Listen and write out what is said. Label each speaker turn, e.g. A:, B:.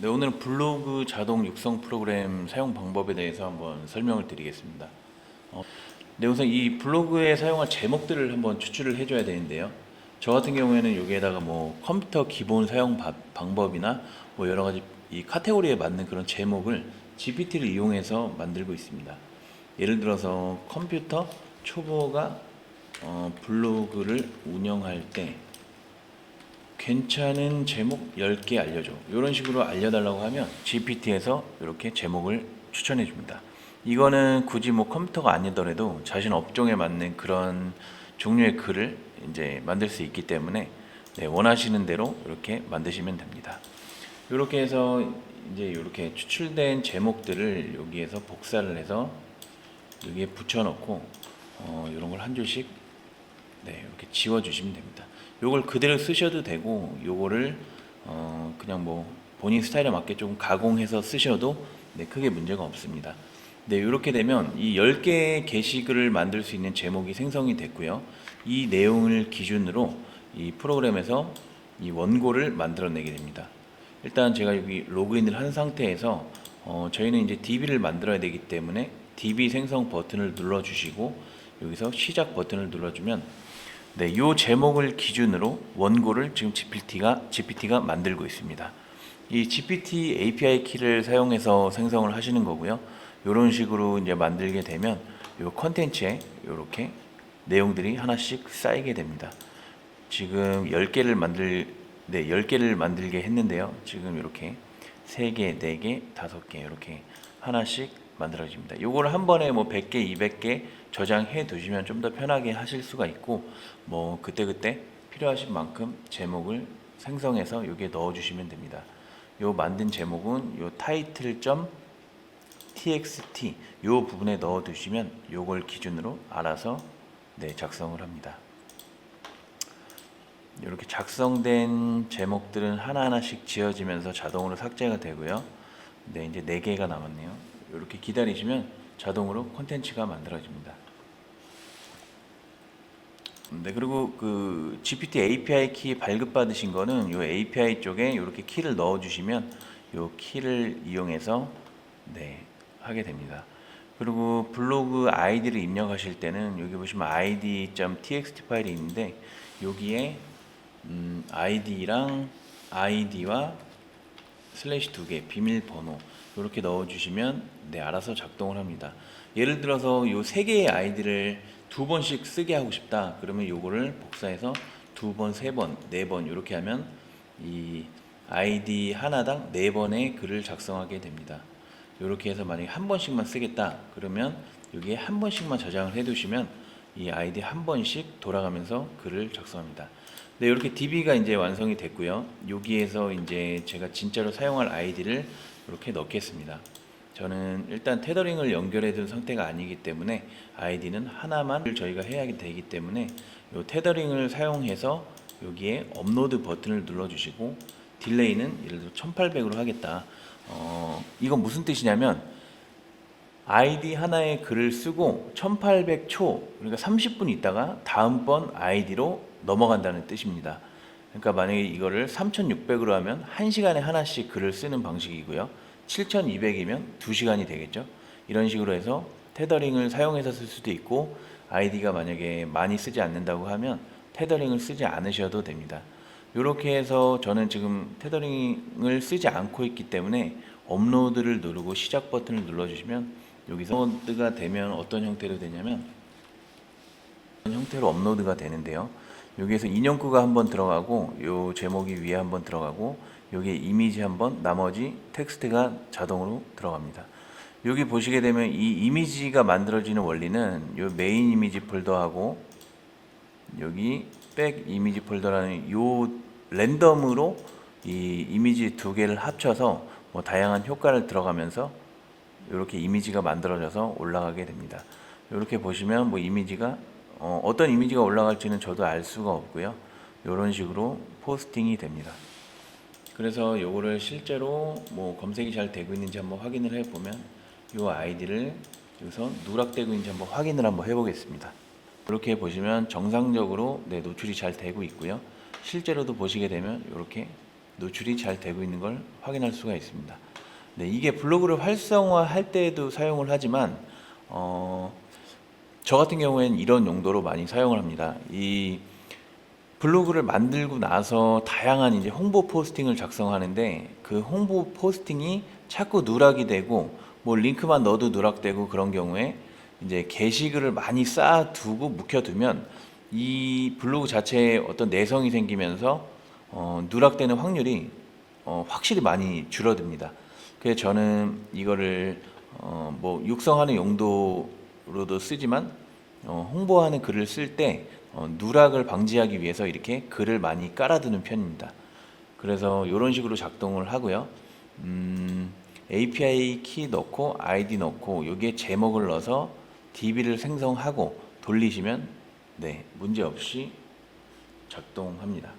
A: 네, 오늘은 블로그 자동 육성 프로그램 사용 방법에 대해서 한번 설명을 드리겠습니다. 어, 네, 우선 이 블로그에 사용할 제목들을 한번 추출을 해줘야 되는데요. 저 같은 경우에는 여기에다가 뭐 컴퓨터 기본 사용 바- 방법이나 뭐 여러 가지 이 카테고리에 맞는 그런 제목을 GPT를 이용해서 만들고 있습니다. 예를 들어서 컴퓨터 초보가 어, 블로그를 운영할 때 괜찮은 제목 10개 알려줘. 이런 식으로 알려달라고 하면 GPT에서 이렇게 제목을 추천해 줍니다. 이거는 굳이 뭐 컴퓨터가 아니더라도 자신 업종에 맞는 그런 종류의 글을 이제 만들 수 있기 때문에 네, 원하시는 대로 이렇게 만드시면 됩니다. 이렇게 해서 이제 이렇게 추출된 제목들을 여기에서 복사를 해서 여기에 붙여놓고 어, 이런 걸 한 줄씩 네, 이렇게 지워 주시면 됩니다. 요걸 그대로 쓰셔도 되고 요거를 어 그냥 뭐 본인 스타일에 맞게 좀 가공해서 쓰셔도 네, 크게 문제가 없습니다. 네, 이렇게 되면 이 10개의 게시글을 만들 수 있는 제목이 생성이 됐고요. 이 내용을 기준으로 이 프로그램에서 이 원고를 만들어내게 됩니다. 일단 제가 여기 로그인을 한 상태에서 어, 저희는 이제 DB를 만들어야 되기 때문에 DB 생성 버튼을 눌러주시고 여기서 시작 버튼을 눌러주면 네, 요 제목을 기준으로 원고를 지금 GPT가 GPT가 만들고 있습니다. 이 GPT API 키를 사용해서 생성을 하시는 거고요. 이런 식으로 이제 만들게 되면 요 컨텐츠에 이렇게 내용들이 하나씩 쌓이게 됩니다. 지금 10개를 만들 네, 10개를 만들게 했는데요. 지금 이렇게 3개, 4개, 5개 이렇게 하나씩 만들어집니다. 요거를 한 번에 뭐 100개, 200개 저장해 두시면 좀 더 편하게 하실 수가 있고 뭐 그때그때 필요하신 만큼 제목을 생성해서 여기에 넣어 주시면 됩니다. 요 만든 제목은 요 타이틀 점 txt 요 부분에 넣어 두시면 요걸 기준으로 알아서 네, 작성을 합니다. 이렇게 작성된 제목들은 하나하나씩 지어지면서 자동으로 삭제가 되고요. 네, 이제 네 개가 남았네요. 이렇게 기다리시면 자동으로 콘텐츠가 만들어집니다. 네, 그리고 그 GPT API 키 발급 받으신 거는 요 API 쪽에 이렇게 키를 넣어 주시면 요 키를 이용해서 네, 하게 됩니다. 그리고 블로그 아이디를 입력하실 때는 여기 보시면 id.txt 파일이 있는데 여기에 음, 아이디랑 아이디와 슬래시 두 개 비밀번호 이렇게 넣어주시면 네 알아서 작동을 합니다. 예를 들어서 요세 개의 아이디를 두 번씩 쓰게 하고 싶다. 그러면 요거를 복사해서 두 번, 세 번, 네 번 이렇게 하면 이 아이디 하나당 네 번의 글을 작성하게 됩니다. 이렇게 해서 만약에 한 번씩만 쓰겠다 그러면 여기에 한 번씩만 저장을 해 두시면 이 아이디 한 번씩 돌아가면서 글을 작성합니다. 네, 이렇게 DB가 이제 완성이 됐고요. 여기에서 이제 제가 진짜로 사용할 아이디를 이렇게 넣겠습니다. 저는 일단 테더링을 연결해 둔 상태가 아니기 때문에 아이디는 하나만 저희가 해야 되기 때문에 이 테더링을 사용해서 여기에 업로드 버튼을 눌러 주시고 딜레이는 예를 들어 1800으로 하겠다. 어, 이건 무슨 뜻이냐면 아이디 하나의 글을 쓰고 1800초 그러니까 30분 있다가 다음번 아이디로 넘어간다는 뜻입니다. 그러니까 만약에 이거를 3600으로 하면 1시간에 하나씩 글을 쓰는 방식이고요. 7200이면 2시간이 되겠죠. 이런 식으로 해서 테더링을 사용해서 쓸 수도 있고 아이디가 만약에 많이 쓰지 않는다고 하면 테더링을 쓰지 않으셔도 됩니다. 이렇게 해서 저는 지금 테더링을 쓰지 않고 있기 때문에 업로드를 누르고 시작 버튼을 눌러주시면 여기서 업로드가 되면 어떤 형태로 되냐면 이런 형태로 업로드가 되는데요. 여기에서 인형구가 한번 들어가고 요 제목이 위에 한번 들어가고 여기에 이미지 한번 나머지 텍스트가 자동으로 들어갑니다. 여기 보시게 되면 이 이미지가 만들어지는 원리는 요 메인 이미지 폴더하고 여기 백 이미지 폴더라는 요 랜덤으로 이 이미지 두 개를 합쳐서 뭐 다양한 효과를 들어가면서 이렇게 이미지가 만들어져서 올라가게 됩니다. 이렇게 보시면 뭐 이미지가 어, 어떤 이미지가 올라갈지는 저도 알 수가 없고요. 이런 식으로 포스팅이 됩니다. 그래서 요거를 실제로 뭐 검색이 잘 되고 있는지 한번 확인을 해 보면 요 아이디를 여기서 누락되고 있는지 한번 확인을 한번 해보겠습니다. 이렇게 보시면 정상적으로 네, 노출이 잘 되고 있고요. 실제로도 보시게 되면 이렇게 노출이 잘 되고 있는 걸 확인할 수가 있습니다. 네, 이게 블로그를 활성화할 때에도 사용을 하지만 어, 저 같은 경우에는 이런 용도로 많이 사용을 합니다. 이 블로그를 만들고 나서 다양한 이제 홍보 포스팅을 작성하는데 그 홍보 포스팅이 자꾸 누락이 되고 뭐 링크만 넣어도 누락되고 그런 경우에 이제 게시글을 많이 쌓아두고 묵혀두면 이 블로그 자체에 어떤 내성이 생기면서 어, 누락되는 확률이 어, 확실히 많이 줄어듭니다. 그래서 저는 이거를 어, 뭐 육성하는 용도 로도 쓰지만 어, 홍보하는 글을 쓸때 어, 누락을 방지하기 위해서 이렇게 글을 많이 깔아두는 편입니다. 그래서 이런 식으로 작동을 하고요. 음, API 키 넣고 아이디 넣고 여기에 제목을 넣어서 DB를 생성하고 돌리시면 네 문제 없이 작동합니다.